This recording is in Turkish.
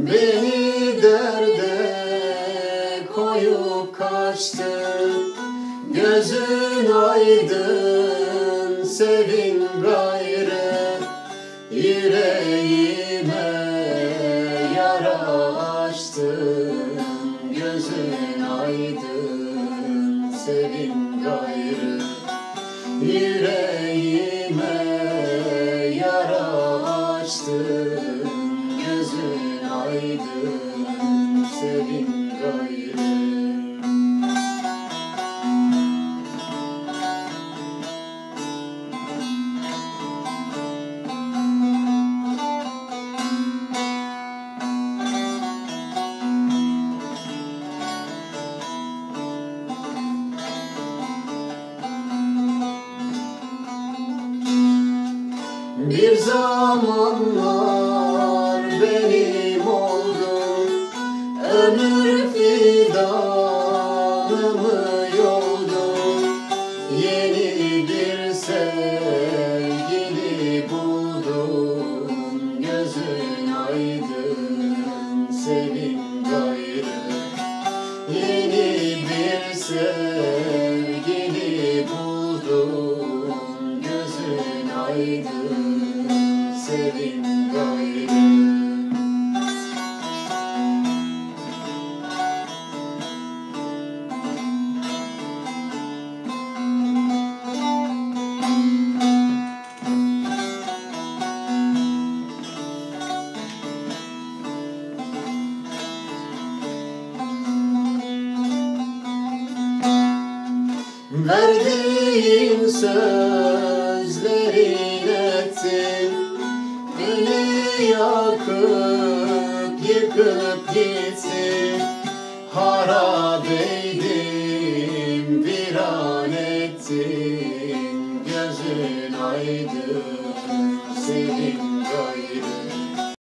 Beni derde koyup kaçtın Gözün aydın sevin gayrı. Yüreğime yara açtın Gözün aydın sevin gayrı. Yüreğime Bir zamanlar benim oldun Ömür fidanımı yoldun Yeni bir sevgili buldum. Gözün aydın sevin gayrı Yeni bir sevgili buldum Aydın sevin gayrı Verdiğin sözlerin yakıp yıkıp gittin Harabeydim bir an ettin. Gözün aydın sevin